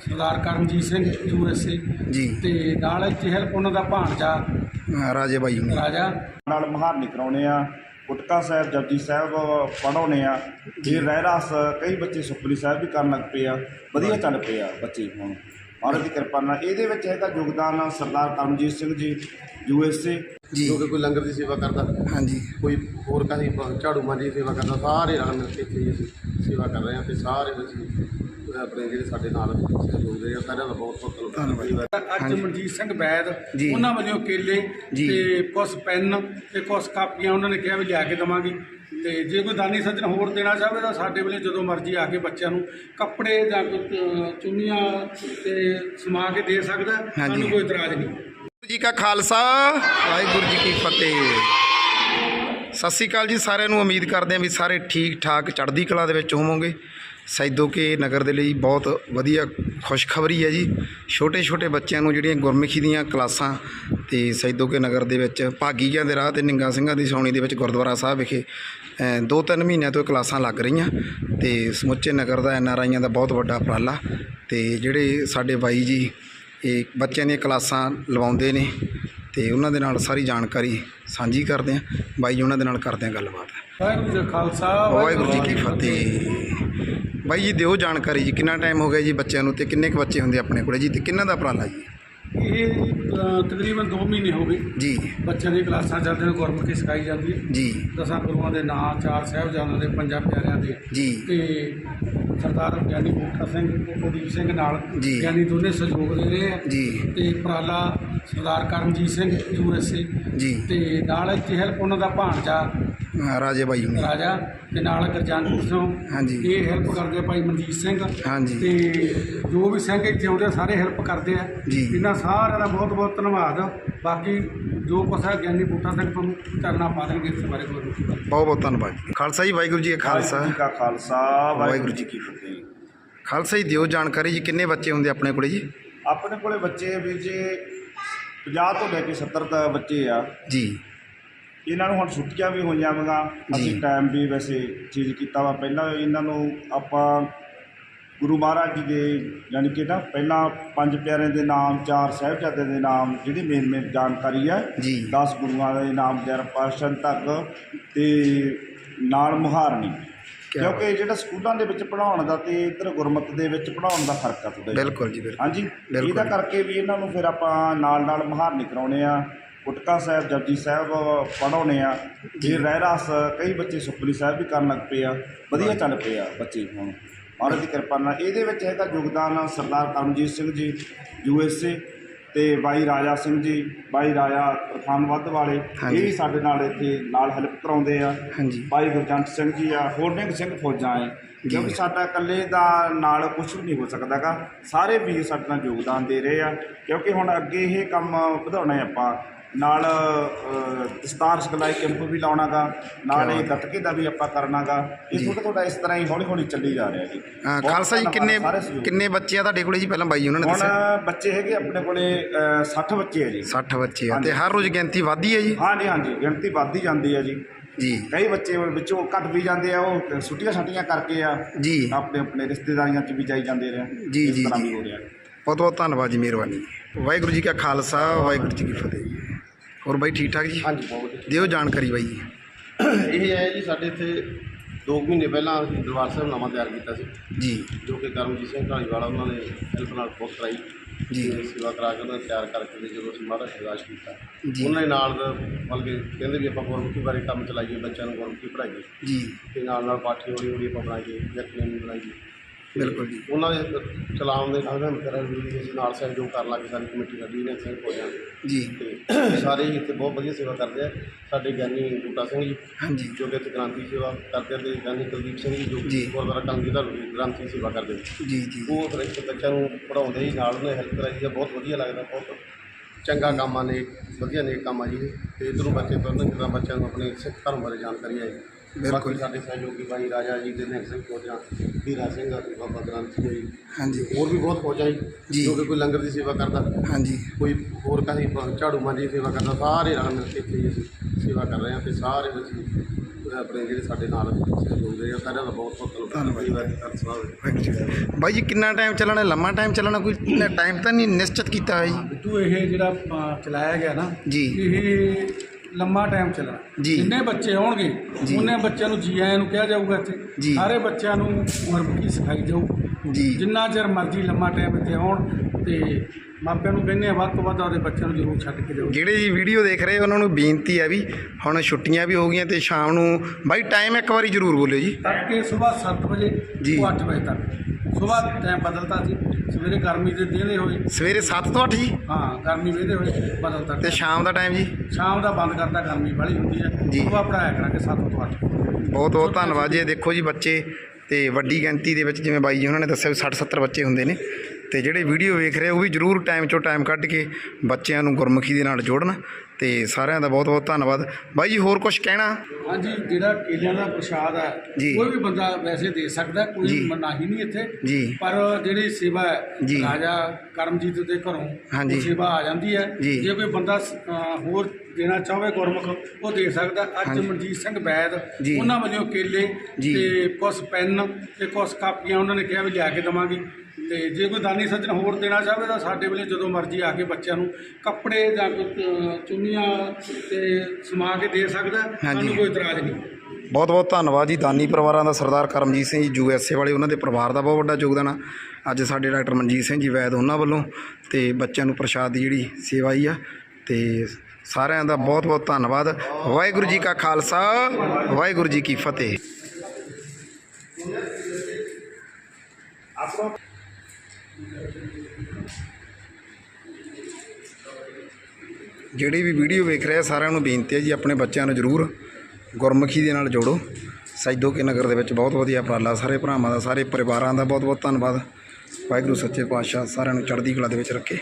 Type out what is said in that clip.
ਸਰਦਾਰ Karamjit Singh USA ji. ਤੇ ਨਾਲ help ਉਹਨਾਂ ਦਾ ਭਾਣਜਾ। ਰਾਜੇ ਬਾਈ ਹੁਣੀ ਰਾਜਾ। ਨਾਲ ਮਹਾਰਨੀ ਕਰਾਉਣੇ ਆ ਗੁਟਕਾ ਸਾਹਿਬ ਜਪਜੀ ਸਾਹਿਬ ਪੜਾਉਣੇ ਆ। ਇਹ ਰਹਿ ਰਸ ਕਈ ਬੱਚੇ ਸੁਖਮਨੀ ਸਾਹਿਬ ਵੀ ਕਰਨ ਲੱਗ ਪਏ ਆ। ਵਧੀਆ ਚੱਲ ਪਏ ਆ ਬੱਚੇ ਹੁਣ। ਮਹਾਰਾਜ ਦੀ ਕਿਰਪਾ ਨਾਲ। ਇਹਦੇ ਵਿੱਚ ਹੈਗਾ ਯੋਗਦਾਨ ਸਰਦਾਰ ਕਰਮਜੀਤ ਸਿੰਘ ਜੀ ਯੂਐਸਏ ਜੀ। ਜੋ ਕਿ ਕੋਈ ਲੰਗਰ ਦੀ ਸੇਵਾ ਕਰਦਾ। ਹਾਂਜੀ। ਕੋਈ ਹੋਰ ਕਾਹਦੀ ਬ- ਝਾੜੂ ਮਾਂਜੀ ਦੀ ਸੇਵਾ ਕਰਦਾ। ਸਾਰੇ ਰਲ ਮਿਲ ਕੇ ਇੱਥੇ ਅਸੀਂ ਸੇਵਾ ਕਰ ਰਹੇ ਹਾਂ ਤੇ ਸਾਰੇ ਅਸੀਂ ਆਪਣੇ ਜਿਹੜੇ ਸਾਡੇ ਨਾਲ ਸਹਿਯੋਗ ਦੇ ਆ ਸਾਰਿਆਂ ਦਾ ਬਹੁਤ ਬਹੁਤ ਧੰਨਵਾਦ। ਅੱਜ ਮਨਜੀਤ ਸਿੰਘ ਬੈਦ ਜੀ। ਉਹਨਾਂ ਵੱਲੋਂ ਕੇਲੇ ਜੀ। ਤੇ ਕੁਝ ਪੈਨ ਤੇ ਕੁਝ ਕਾਪੀਆਂ ਉਹਨਾਂ ਨੇ ਕਿਹਾ ਵੀ ਲਿਆ ਕੇ ਦਵਾਂਗੇ। ਤੇ ਜੇ ਕੋਈ ਦਾਨੀ ਸੱਜਣ ਹੋਰ ਦੇਣਾ ਚਾਹਵੇ ਤਾਂ ਸਾਡੇ ਵੇਲੇ ਜਦੋਂ ਮਰਜ਼ੀ ਆ ਕੇ ਬੱਚਿਆਂ ਨੂੰ ਕੱਪੜੇ ਜਾਂ ਚੁੰਨੀਆਂ ਤੇ ਸਮਾ ਕੇ ਦੇ ਸਕਦਾ। ਸਾਨੂੰ ਕੋਈ ਇਤਰਾਜ਼ ਨਹੀਂ ਜੀ ਕਾ ਖਾਲਸਾ ਵਾਹਿਗੁਰੂ ਜੀ ਕੀ ਫਤਿਹ ਸਤਿ ਸ੍ਰੀ ਅਕਾਲ ਜੀ ਸਾਰਿਆਂ ਨੂੰ, ਉਮੀਦ ਕਰਦੇ ਹਾਂ ਵੀ ਸਾਰੇ ਠੀਕ ਠਾਕ ਚੜ੍ਹਦੀ ਕਲਾ ਦੇ ਵਿੱਚ ਹੋਵੋਗੇ। ਸੈਦੋਕੇ ਨਗਰ ਦੇ ਲਈ ਬਹੁਤ ਵਧੀਆ ਖੁਸ਼ਖਬਰੀ ਹੈ ਜੀ। ਛੋਟੇ ਛੋਟੇ ਬੱਚਿਆਂ ਨੂੰ ਜਿਹੜੀਆਂ ਗੁਰਮੁਖੀ ਦੀਆਂ ਕਲਾਸਾਂ ਤੇ ਸੈਦੋਕੇ ਨਗਰ ਦੇ ਵਿੱਚ ਭਾਗੀਆਂ ਦੇ ਰਾਹ ਤੇ ਨਿੰਗਾ ਸਿੰਘਾਂ ਦੀ ਸੌਣੀ ਦੇ ਵਿੱਚ ਗੁਰਦੁਆਰਾ ਸਾਹਿਬ ਵਿਖੇ ਦੋ ਤਿੰਨ ਮਹੀਨਿਆਂ ਤੋਂ ਇਹ ਕਲਾਸਾਂ ਲੱਗ ਰਹੀਆਂ ਤੇ ਸਮੁੱਚੇ ਨਗਰ ਦਾ ਐਨ ਆਰ ਆਈਆਂ ਦਾ ਬਹੁਤ ਵੱਡਾ ਉਪਰਾਲਾ ਤੇ ਜਿਹੜੇ ਸਾਡੇ ਬਾਈ ਜੀ, ਇਹ ਬੱਚਿਆਂ ਦੀਆਂ ਕਲਾਸਾਂ ਲਵਾਉਂਦੇ ਨੇ ਤੇ ਉਹਨਾਂ ਦੇ ਨਾਲ ਸਾਰੀ ਜਾਣਕਾਰੀ ਸਾਂਝੀ ਕਰਦੇ ਆ ਬਾਈ ਜੀ ਉਹਨਾਂ ਦੇ ਨਾਲ ਕਰਦੇ ਆ ਗੱਲਬਾਤ। ਵਾਹਿਗੁਰੂ ਜੀ ਖਾਲਸਾ ਵਾਹਿਗੁਰੂ ਜੀ ਕੀ ਫਤਿਹ। ਬਾਈ ਜੀ ਦਿਓ ਜਾਣਕਾਰੀ ਜੀ ਕਿੰਨਾ ਟਾਈਮ ਹੋ ਗਿਆ ਜੀ ਬੱਚਿਆਂ ਨੂੰ ਤੇ ਕਿੰਨੇ ਕੁ ਬੱਚੇ ਹੁੰਦੇ ਆਪਣੇ ਕੋਲੇ ਜੀ ਤੇ ਕਿੰਨਾ ਦਾ ਉਪਰਾਲਾ ਜੀ? ਇਹ ਅ, ਤਕਰੀਬਨ 2 ਮਹੀਨੇ ਹੋ ਗਏ। ਜੀ। ਬੱਚਿਆਂ ਦੀਆਂ ਕਲਾਸਾਂ ਚੱਲਦੇ ਨੇ ਗੁਰਮੁਖੀ ਸਿਖਾਈ ਜਾਂਦੀ ਹੈ। ਜੀ। ਦਸਾਂ ਗੁਰੂਆਂ ਦੇ ਨਾਂ ਚਾਰ ਸਾਹਿਬਜ਼ਾਦਿਆਂ ਦੇ ਪੰਜਾਂ ਪਿਆਰਿਆਂ ਦੇ। ਜੀ। ਤੇ ਸਰਦਾਰ ਗਿਆਨੀ ਬੂਟਾ ਸਿੰਘ ਤੇ ਕੁਲਦੀਪ ਸਿੰਘ ਨਾਲ ਜੀ। ਗਿਆਨੀ ਦੋਨੇ ਸਹਿਯੋਗ ਦੇ ਰਹੇ ਆ। ਜੀ। ਤੇ ਉਪਰਾਲਾ ਸਰਦਾਰ ਕਰਮਜੀਤ ਸਿੰਘ ਯੂਐਸਏ ਜੀ। ਤੇ ਨਾਲ ਇੱਥੇ ਹੈਲਪ ਉਹਨਾਂ ਦਾ ਭਾਣਜਾ ਰਾਜੇ ਬਾਈ ਹੁਣੀ। ਰਾਜਾ ਤੇ ਨਾਲ ਗਰਜਨਪੁਰ ਤੋਂ ਹਾਂਜੀ। ਇਹ ਹੈਲਪ ਕਰਦੇ ਆ ਭਾਈ ਮਨਜੀਤ ਸਿੰਘ। ਹਾਂਜੀ। ਤੇ ਜੋ ਵੀ ਸਿੰਘ ਇੱਥੇ ਆਉਂਦੇ ਆ ਸਾਰੇ ਹੈਲਪ ਕਰਦੇ ਆ। ਜੀ। ਇਹਨਾਂ ਸਾਰਿਆਂ ਦਾ ਬਹੁਤ ਬਹੁਤ ਧੰਨਵਾਦ। ਬਾਕੀ ਜੋ ਕੁਛ ਹੈ ਗਿਆਨੀ ਬੂਟਾ ਸਿੰਘ ਤੁਹਾਨੂੰ ਕਰਨਾ ਪਾ ਦੇਣਗੇ ਇਸ ਬਾਰੇ ਕੋਈ ਨਹੀਂ ਬਹੁਤ ਬਹੁਤ ਧੰਨਵਾਦ ਜੀ। ਖਾਲਸਾ ਜੀ ਵਾਹਿਗੁਰੂ ਜੀ ਕਾ ਖਾਲਸਾ। ਵਾਹਿਗੁਰੂ ਜੀ ਕਾ ਖਾਲਸਾ ਵਾਹਿਗੁਰੂ ਜੀ ਕੀ ਫਤਿਹ। ਖਾਲਸਾ ਜੀ ਦਿਓ ਜਾਣਕਾਰੀ ਜੀ ਕਿੰਨੇ ਬੱਚੇ ਹੁੰਦੇ ਆਪਣੇ ਕੋਲੇ ਜੀ? ਆਪਣੇ ਕੋਲੇ ਬੱਚੇ ਵੀ ਜੇ 50 ਤੋਂ ਲੈ ਕੇ 70 ਤੱਕ ਬੱਚੇ ਆ। ਜੀ। ਇਹਨਾਂ ਨੂੰ ਹੁਣ ਛੁੱਟੀਆਂ ਵੀ ਹੋਈਆਂ ਵਗਾ ਜੀ। ਅਸੀਂ ਟਾਈਮ ਵੀ ਵੈਸੇ ਚੇਂਜ ਕੀਤਾ ਵਾ। ਪਹਿਲਾਂ ਇਹਨਾਂ ਨੂੰ ਆਪਾਂ ਗੁਰੂ ਮਹਾਰਾਜ ਜੀ ਦੇ ਯਾਨੀ ਕਿ ਨਾ ਪਹਿਲਾਂ ਪੰਜ ਪਿਆਰਿਆਂ ਦੇ ਨਾਮ ਚਾਰ ਸਾਹਿਬਜ਼ਾਦਿਆਂ ਦੇ ਨਾਮ ਜਿਹੜੀ ਮੇਨ ਮੇਨ ਜਾਣਕਾਰੀ ਹੈ ਜੀ। 10 ਗੁਰੂਆਂ ਦੇ ਨਾਮ ਗਿਆਰਾਂ ਪਾਤਸ਼ਾਹ ਤੱਕ ਤੇ ਨਾਲ ਮੁਹਾਰਨੀ। ਕਿਉਂਕਿ ਜਿਹੜਾ ਸਕੂਲਾਂ ਦੇ ਵਿੱਚ ਪੜਾਉਣ ਦਾ ਤੇ ਇੱਧਰ ਗੁਰਮਤਿ ਦੇ ਵਿੱਚ ਪੜਾਉਣ ਦਾ ਫ਼ਰਕ ਆ ਜਿਹਾ ਬਿਲਕੁਲ ਜੀ ਬਿਲਕੁਲ। ਹਾਂਜੀ। ਇਹਦਾ ਕਰਕੇ ਵੀ ਇਹਨਾਂ ਨੂੰ ਫਿਰ ਆਪਾਂ ਨਾਲ ਨਾਲ ਮਹਾਰਨੀ ਕਰਾਉਣੇ ਆ। ਗੁਟਕਾ ਸਾਹਿਬ ਜਪਜੀ ਸਾਹਿਬ ਪੜਾਉਣੇ ਆ। ਇਹ ਰਹਿ ਰਸ ਕਈ ਬੱਚੇ ਸੁਖਮਨੀ ਸਾਹਿਬ ਵੀ ਕਰਨ ਲੱਗ ਪਏ ਆ। ਵਧੀਆ ਚੱਲ ਪਏ ਆ ਬੱਚੇ ਹੁਣ। ਮਹਾਰਾਜ ਦੀ ਕਿਰਪਾ ਨਾਲ। ਇਹਦੇ ਵਿੱਚ ਹੈਗਾ ਯੋਗਦਾਨ ਸਰਦਾਰ ਕਰਮਜੀਤ ਸਿੰਘ ਜੀ ਯੂਐਸਏ ਤੇ ਬਾਈ ਰਾਜਾ ਸਿੰਘ ਜੀ ਬਾਈ ਰਾਜਾ ਪ੍ਰਖਾਨ ਵੱਧ ਵਾਲੇ। ਇਹ। ਵੀ ਸਾਡੇ ਨਾਲ ਇੱਥੇ ਨਾਲ ਹੈਲਪ ਕਰਾਉਂਦੇ ਆ। ਹਾਂਜੀ। ਭਾਈ ਗੁਰਜੰਟ ਸਿੰਘ ਜੀ ਆ ਹੋਰਨਿੰਗ ਸਿੰਘ ਫੌਜਾਂ ਹੈ ਕਿਉਂਕਿ ਸਾਡਾ ਇਕੱਲੇ ਦਾ ਨਾਲ ਕੁਝ ਵੀ ਨਹੀਂ ਹੋ ਸਕਦਾਗਾ। ਸਾਰੇ ਵੀਰ ਸਾਡੇ ਨਾਲ ਯੋਗਦਾਨ ਦੇ ਰਹੇ ਆ। ਕਿਉਂਕਿ ਹੁਣ ਅੱਗੇ ਇਹ ਕੰਮ ਵਧਾਉਣਾ ਹੈ ਆਪਾਂ। ਨਾਲ ਦਸਤਾਰ ਸਿਖਲਾਈ ਕੈਂਪ ਵੀ ਲਾਉਣਾਗਾ ਨਾਲ ਇਹ ਗੱਤਕੇ ਦਾ ਵੀ ਆਪਾਂ ਕਰਨਾਗਾ। ਇਹ ਥੋੜਾ ਥੋੜਾ ਇਸ ਤਰ੍ਹਾਂ ਹੀ ਹੌਲੀ ਹੌਲੀ ਚੱਲੀ ਜਾ ਰਿਹਾ ਜੀ। ਖਾਲਸਾ ਜੀ ਕਿੰਨੇ। ਕਿੰਨੇ ਬੱਚੇ ਆ ਤੁਹਾਡੇ ਕੋਲੇ ਜੀ? ਪਹਿਲਾਂ ਬਾਈ ਜੀ ਉਹਨਾਂ ਨੇ ਹੁਣ ਬੱਚੇ ਹੈਗੇ ਆਪਣੇ ਕੋਲੇ ਅ, 60 ਬੱਚੇ ਹੈ ਜੀ। 60 ਬੱਚੇ ਆ। ਤੇ ਹਰ ਰੋਜ਼ ਗਿਣਤੀ ਵੱਧਦੀ ਹੈ ਜੀ? ਹਾਂਜੀ ਹਾਂਜੀ ਗਿਣਤੀ ਵੱਧਦੀ ਜਾਂਦੀ ਹੈ ਜੀ। ਜੀ। ਕਈ ਬੱਚੇ ਵਿੱਚੋਂ ਘੱਟ ਵੀ ਜਾਂਦੇ ਆ ਉਹ ਛੁੱਟੀਆਂ ਛਾਟੀਆਂ ਕਰਕੇ ਆ। ਜੀ। ਆਪਣੇ ਆਪਣੇ ਰਿਸ਼ਤੇਦਾਰੀਆਂ 'ਚ ਵੀ ਜਾਈ ਜਾਂਦੇ ਰਹੇ। ਜੀ, ਜੀ, ਜੀ। ਹੋ ਬਹੁਤ ਬਹੁਤ ਧੰਨਵਾਦ ਜੀ ਮਿਹਰਬਾਨੀ। ਵਾਹਿਗੁਰੂ ਜੀ ਕਾ ਖਾਲਸਾ ਵਾਹਿਗੁਰੂ ਜੀ ਕੀ ਫਤਿਹ ਜੀ। ਹੋਰ ਬਾਈ ਠੀਕ ਠਾਕ ਜੀ? ਹਾਂਜੀ ਬਹੁਤ ਵਧੀਆ। ਦਿਓ ਜਾਣਕਾਰੀ ਬਾਈ ਜੀ। ਇਹ ਹੈ ਜੀ ਸਾਡੇ ਇੱਥੇ 2 ਮਹੀਨੇ ਪਹਿਲਾਂ ਅਸੀਂ ਦਰਬਾਰ ਸਾਹਿਬ ਨਵਾਂ ਤਿਆਰ ਕੀਤਾ ਸੀ। ਜੀ। ਜੋ ਕਿ ਕਰਮਜੀਤ ਸਿੰਘ ਢਾਲੀਵਾਲਾ ਉਹਨਾਂ ਨੇ ਹੈਲਪ ਨਾਲ ਬਹੁਤ ਕਰਾਈ। ਜੀ। ਤੇ ਸੇਵਾ ਕਰਾ ਕੇ ਉਹਨਾਂ ਨੇ ਤਿਆਰ ਕਰਕੇ ਤੇ ਜਦੋਂ ਅਸੀਂ ਮਹਾਰਾਜ ਪ੍ਰਕਾਸ਼ ਕੀਤਾ। ਜੀ। ਉਹਨਾਂ ਦੇ ਨਾਲ ਦਾ ਮਤਲਬ ਕਿ ਕਹਿੰਦੇ ਵੀ ਆਪਾਂ ਗੁਰਮੁਖੀ ਬਾਰੇ ਕੰਮ ਚਲਾਈਏ ਬੱਚਿਆਂ ਨੂੰ ਗੁਰਮੁਖੀ ਪੜ੍ਹਾਈਏ। ਜੀ। ਤੇ ਨਾਲ ਨਾਲ ਪਾਠੀ ਹੌਲੀ ਹੌਲੀ ਆਪਾਂ ਬਣਾਈਏ ਜੱਟੀਆਂ ਬਣਾਈਏ। ਤੇ ਬਿਲਕੁਲ ਜੀ। ਉਹਨਾਂ ਦੇ ਚਲਾਉਣ ਦੇ ਨਾਲ ਨਾਲ ਕਰਨ ਵੀ ਅਸੀਂ ਨਾਲ ਸਹਿਯੋਗ ਕਰਨ ਲੱਗੇ ਸਾਡੀ ਕਮੇਟੀ ਸਾਡੀ ਨੇ ਸਿੰਘ ਹੋ ਜਾਂਦੇ ਜੀ ਤੇ ਸਾਰੇ ਹੀ ਇੱਥੇ ਬਹੁਤ ਵਧੀਆ ਸੇਵਾ ਕਰਦੇ ਆ ਸਾਡੇ ਗਿਆਨੀ ਬੂਟਾ ਸਿੰਘ ਜੀ ਹਾਂਜੀ ਜੋ ਕਿ ਇੱਥੇ ਗ੍ਰਾਂਤੀ ਸੇਵਾ ਕਰਦੇ ਆ ਤੇ ਗਿਆਨੀ ਕੁਲਦੀਪ ਸਿੰਘ ਜੀ ਜੋ ਜੀ। ਕਿ ਗੁਰਦੁਆਰਾ ਟੰਗੀ ਦਾ ਗ੍ਰਾਂਤੀ ਸੇਵਾ ਕਰਦੇ। ਜੀ ਜੀ ਉਹ ਫਿਰ ਇੱਥੇ ਬੱਚਿਆਂ ਨੂੰ ਪੜਾਉਂਦੇ ਹੀ ਨਾਲ ਉਹਨੇ ਹੈਲਪ ਕਰਾਈ ਆ ਬਹੁਤ ਵਧੀਆ ਲੱਗਦਾ ਬਹੁਤ ਚੰਗਾ ਕੰਮ ਆ ਨੇ ਵਧੀਆ ਨੇਕ ਕੰਮ ਆ ਜੀ। ਤੇ ਇਧਰੋਂ ਬੱਚੇ ਤੁਰਨ ਜਿੱਦਾਂ ਬੱਚਿਆਂ ਨੂੰ ਆਪਣੇ ਸਿੱਖ ਧਰਮ ਬਾਰੇ ਜਾਣਕਾਰੀ ਆਈ ਬਿਲਕੁਲ। ਬਾਕੀ ਸਾਡੇ ਸਹਿਯੋਗੀ ਭਾਈ ਰਾਜਾ ਜੀ ਦੇ ਨੇ ਸਿੰਘ ਫੌਜਾਂ ਹੀਰਾ ਸਿੰਘ ਬਾਬਾ ਗ੍ਰੰਥੀ ਜੀ। ਹਾਂਜੀ। ਹੋਰ ਵੀ ਬਹੁਤ ਫੌਜਾਂ ਜੀ। ਜੀ। ਜੋ ਕਿ ਕੋਈ ਲੰਗਰ ਦੀ ਸੇਵਾ ਕਰਦਾ। ਹਾਂਜੀ। ਕੋਈ ਹੋਰ ਕਾਹਦੀ ਬ- ਝਾੜੂ ਮਾਂਜੀ ਦੀ ਸੇਵਾ ਕਰਦਾ ਸਾਰੇ ਰਲ ਮਿਲ ਕੇ ਇੱਥੇ ਅਸੀਂ ਸੇਵਾ ਕਰ ਰਹੇ ਹਾਂ ਤੇ ਸਾਰੇ ਅਸੀਂ ਆਪਣੇ ਜਿਹੜੇ ਸਾਡੇ ਨਾਲ ਸਹਿਯੋਗ ਦੇ ਆ ਸਾਰਿਆਂ ਦਾ ਬਹੁਤ ਬਹੁਤ ਧੰਨਵਾਦ। ਸਾਹਿਬ ਵਾਹਿਗੁਰੂ ਜੀ ਬਾਈ ਜੀ ਕਿੰਨਾ ਟਾਈਮ ਚੱਲਣਾ ਲੰਮਾ ਟਾਈਮ ਚੱਲਣਾ ਕੋਈ ਟਾਈਮ ਤਾਂ ਨਹੀਂ ਨਿਸ਼ਚਿਤ ਕੀਤਾ ਹੈ ਜੀ? ਬਿੱਟੂ ਇਹ ਜਿਹੜਾ ਅ, ਚਲਾਇਆ ਗਿਆ ਨਾ ਜੀ। ਇਹ ਲੰਮਾ ਟਾਈਮ ਚੱਲਣਾ ਜੀ। ਜਿੰਨੇ ਬੱਚੇ ਆਉਣਗੇ ਜੀ। ਉਹਨੇ ਬੱਚਿਆਂ ਨੂੰ ਜੀ ਆਇਆਂ ਨੂੰ ਕਿਹਾ ਜਾਊਗਾ ਇੱਥੇ ਜੀ। ਸਾਰੇ ਬੱਚਿਆਂ ਨੂੰ ਗੁਰਮੁਖੀ ਸਿਖਾਈ ਜਾਊ ਜੀ ਜਿੰਨਾ ਚਿਰ ਮਰਜ਼ੀ ਲੰਮਾ ਟਾਈਮ ਇੱਥੇ ਆਉਣ ਤੇ ਮਾਪਿਆਂ ਨੂੰ ਕਹਿੰਦੇ ਆ ਵੱਧ ਤੋਂ ਵੱਧ ਆਪਦੇ ਬੱਚਿਆਂ ਨੂੰ ਜ਼ਰੂਰ ਛੱਡ ਕੇ ਦਿਓ। ਜਿਹੜੇ ਜੀ ਵੀਡੀਓ ਦੇਖ ਰਹੇ ਉਹਨਾਂ ਨੂੰ ਬੇਨਤੀ ਹੈ ਵੀ ਹੁਣ ਛੁੱਟੀਆਂ ਵੀ ਹੋ ਗਈਆਂ ਤੇ ਸ਼ਾਮ ਨੂੰ ਬਾਈ ਟਾਈਮ ਇੱਕ ਵਾਰੀ ਜ਼ਰੂਰ ਬੋਲਿਓ ਜੀ। ਤੜਕੇ ਸਵੇਰ 7 ਵਜੇ ਜੀ। ਤੋਂ 8 ਵਜੇ ਤੱਕ। ਸਵੇਰ ਟਾਈਮ ਬਦਲਤਾ ਸੀ ਸਵੇਰੇ ਗਰਮੀ ਦੇ ਦੇਦੇ ਹੋਏ ਸਵੇਰੇ 7 ਤੋਂ 8 ਜੀ? ਹਾਂ ਗਰਮੀ ਵੇਦੇ ਹੋਏ ਬਦਲਤਾ। ਤੇ ਸ਼ਾਮ ਦਾ ਟਾਈਮ ਜੀ? ਸ਼ਾਮ ਦਾ ਬੰਦ ਕਰਤਾ ਗਰਮੀ ਵਾਲੀ ਹੁੰਦੀ ਹੈ। ਜੀ। ਸਵੇਰ ਪੜਾਇਆ ਕਰਾਂਗੇ 7 ਤੋਂ 8 ਬਹੁਤ ਬਹੁਤ ਧੰਨਵਾਦ ਜੀ। ਇਹ ਦੇਖੋ ਜੀ ਬੱਚੇ ਤੇ ਵੱਡੀ ਗਿਣਤੀ ਦੇ ਵਿੱਚ ਜਿਵੇਂ ਬਾਈ ਜੀ ਉਹਨਾਂ ਨੇ ਦੱਸਿਆ ਵੀ 60 70 ਬੱਚੇ ਹੁੰਦੇ ਨੇ। ਤੇ ਜਿਹੜੇ ਵੀਡੀਓ ਵੇਖ ਰਹੇ ਉਹ ਵੀ ਜਰੂਰ ਟਾਈਮ ਚੋਂ ਟਾਈਮ ਕੱਢ ਕੇ ਬੱਚਿਆਂ ਨੂੰ ਗੁਰਮੁਖੀ ਦੇ ਨਾਲ ਜੋੜਨ। ਤੇ ਸਾਰਿਆਂ ਦਾ ਬਹੁਤ ਬਹੁਤ ਧੰਨਵਾਦ ਬਾਈ ਜੀ ਹੋਰ ਕੁਝ ਕਹਿਣਾ ਹਾਂਜੀ ਜਿਹੜਾ ਕੇਲਿਆਂ ਦਾ ਪ੍ਰਸ਼ਾਦ ਹੈ ਜੀ। ਕੋਈ ਵੀ ਬੰਦਾ ਵੈਸੇ ਦੇ ਸਕਦਾ ਹੈ, ਕੋਈ ਜੀ। ਮਨਾਹੀ ਨਹੀਂ ਇੱਥੇ। ਪਰ ਜਿਹੜੀ ਸੇਵਾ ਹੈ ਜੀ। ਰਾਜਾ ਕਰਮਜੀਤ ਦੇ ਘਰੋਂ ਹਾਂਜੀ। ਉਹ ਸੇਵਾ ਆ ਜਾਂਦੀ ਹੈ ਜੀ। ਜੇ ਕੋਈ ਬੰਦਾ ਹੋਰ ਦੇਣਾ ਚਾਹਵੇ ਗੁਰਮੁਖ ਉਹ ਦੇ ਸਕਦਾ ਅੱਜ। ਮਨਜੀਤ ਸਿੰਘ ਬੈਦ ਜੀ। ਉਹਨਾਂ ਵੱਲੋਂ ਕੇਲੇ ਜੀ। ਤੇ ਕੁਝ ਪੈਨ ਤੇ ਕੁਝ ਕਾਪੀਆਂ ਉਹਨਾਂ ਨੇ ਕਿਹਾ ਵੀ ਲਿਆ ਕੇ ਦੇਵਾਂਗੇ ਤੇ ਜੇ ਕੋਈ ਦਾਨੀ ਸੱਜਣ ਹੋਰ ਦੇਣਾ ਚਾਹਵੇ ਤਾਂ ਸਾਡੇ ਵੱਲੋਂ ਜਦੋਂ ਮਰਜ਼ੀ ਆ ਕੇ ਬੱਚਿਆਂ ਨੂੰ ਕੱਪੜੇ ਜਾਂ ਕੋਈ ਅ, ਚੁੰਨੀਆਂ ਤੇ ਸਮਾ ਕੇ ਦੇ ਸਕਦਾ। ਸਾਨੂੰ ਕੋਈ ਇਤਰਾਜ਼ ਨਹੀਂ। ਬਹੁਤ ਬਹੁਤ ਧੰਨਵਾਦ ਜੀ ਦਾਨੀ ਪਰਿਵਾਰਾਂ ਦਾ ਸਰਦਾਰ ਕਰਮਜੀਤ ਸਿੰਘ ਜੀ ਯੂ ਐਸ ਏ ਵਾਲੇ ਉਹਨਾਂ ਦੇ ਪਰਿਵਾਰ ਦਾ ਬਹੁਤ ਵੱਡਾ ਯੋਗਦਾਨ ਆ। ਅੱਜ ਸਾਡੇ ਡਾਕਟਰ ਮਨਜੀਤ ਸਿੰਘ ਜੀ ਵੈਦ ਉਹਨਾਂ ਵੱਲੋਂ ਤੇ ਬੱਚਿਆਂ ਨੂੰ ਪ੍ਰਸ਼ਾਦ ਦੀ ਜਿਹੜੀ ਸੇਵਾ ਹੀ ਆ ਤੇ ਸਾਰਿਆਂ ਦਾ ਬਹੁਤ ਬਹੁਤ ਧੰਨਵਾਦ। ਵਾਹਿਗੁਰੂ ਜੀ ਕਾ ਖਾਲਸਾ ਵਾਹਿਗੁਰੂ ਜੀ ਕੀ ਫਤਿਹ। ਜਿਹੜੀ ਵੀ ਵੀਡੀਓ ਵੇਖ ਰਿਹਾ, ਸਾਰਿਆਂ ਨੂੰ ਬੇਨਤੀ ਹੈ ਜੀ, ਆਪਣੇ ਬੱਚਿਆਂ ਨੂੰ ਜ਼ਰੂਰ ਗੁਰਮੁਖੀ ਦੇ ਨਾਲ ਜੋੜੋ। ਸਾਈਦੋ ਕੇ ਨਗਰ ਦੇ ਵਿੱਚ ਬਹੁਤ ਵਧੀਆ ਉਪਰਾਲਾ, ਸਾਰੇ ਭਰਾਵਾਂ ਦਾ, ਸਾਰੇ ਪਰਿਵਾਰਾਂ ਦਾ ਬਹੁਤ ਬਹੁਤ ਧੰਨਵਾਦ। ਵਾਹਿਗੁਰੂ ਸੱਚੇ ਪਾਤਸ਼ਾਹ ਸਾਰਿਆਂ ਨੂੰ ਚੜ੍ਹਦੀ ਕਲਾ ਦੇ ਵਿੱਚ ਰੱਖੇ।